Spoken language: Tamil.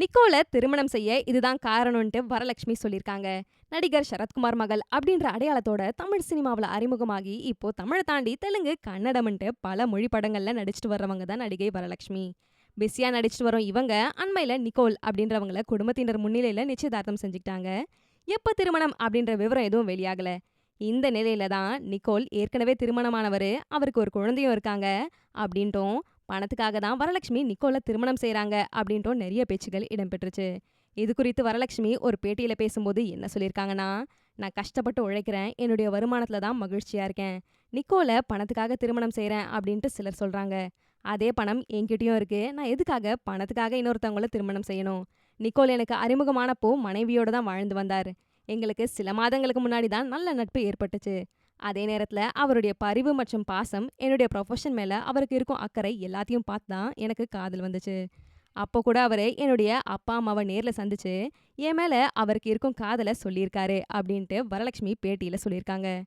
நிக்கோலை திருமணம் செய்ய இதுதான் காரணம்ன்ட்டு வரலட்சுமி சொல்லியிருக்காங்க. நடிகர் சரத்குமார் மகள் அப்படின்ற அடையாளத்தோட தமிழ் சினிமாவில் அறிமுகமாகி இப்போ தமிழை தாண்டி தெலுங்கு கன்னடம்ன்ட்டு பல மொழி படங்கள்ல நடிச்சிட்டு வர்றவங்க தான் நடிகை வரலட்சுமி. பிஸியா நடிச்சிட்டு வரும் இவங்க அண்மையில நிக்கோல் அப்படின்றவங்கள குடும்பத்தினர் முன்னிலையில் நிச்சயதார்த்தம் செஞ்சுக்கிட்டாங்க. எப்ப திருமணம் அப்படின்ற விவரம் எதுவும் வெளியாகல. இந்த நிலையில தான் நிக்கோல் ஏற்கனவே திருமணமானவர் அவருக்கு ஒரு குழந்தையும் இருக்காங்க அப்படின்ட்டும் பணத்துக்காக தான் வரலட்சுமி நிக்கோல திருமணம் செய்றாங்க அப்படின்ட்டும் நிறைய பேச்சுகள் இடம்பெற்றுச்சு. இது குறித்து வரலட்சுமி ஒரு பேட்டியில பேசும்போது என்ன சொல்லியிருக்காங்கன்னா நான் கஷ்டப்பட்டு உழைக்கிறேன். என்னுடைய வருமானத்துல தான் மகிழ்ச்சியா இருக்கேன். நிக்கோல பணத்துக்காக திருமணம் செய்கிறேன் அப்படின்ட்டு சிலர் சொல்றாங்க. அதே பணம் என்கிட்டயும் இருக்கு. நான் எதுக்காக பணத்துக்காக இன்னொருத்தவங்கள திருமணம் செய்யணும்? நிக்கோல் எனக்கு அறிமுகமானப்போ மனைவியோட தான் வாழ்ந்து வந்தார். எங்களுக்கு சில மாதங்களுக்கு முன்னாடி தான் நல்ல நட்பு ஏற்பட்டுச்சு. அதே நேரத்துல அவருடைய பரிவு மற்றும் பாசம் என்னுடைய ப்ரொஃபஷன் மேல அவருக்கு இருக்கும் அக்கறை எல்லாத்தையும் பார்த்து தான் எனக்கு காதல் வந்துச்சு. அப்போ கூட அவர் என்னுடைய அப்பா அம்மாவை நேர்ல சந்திச்சு என் மேல அவருக்கு இருக்கும் காதலை சொல்லியிருக்காரு அப்படின்ட்டு வரலட்சுமி பேட்டியில் சொல்லியிருக்காங்க.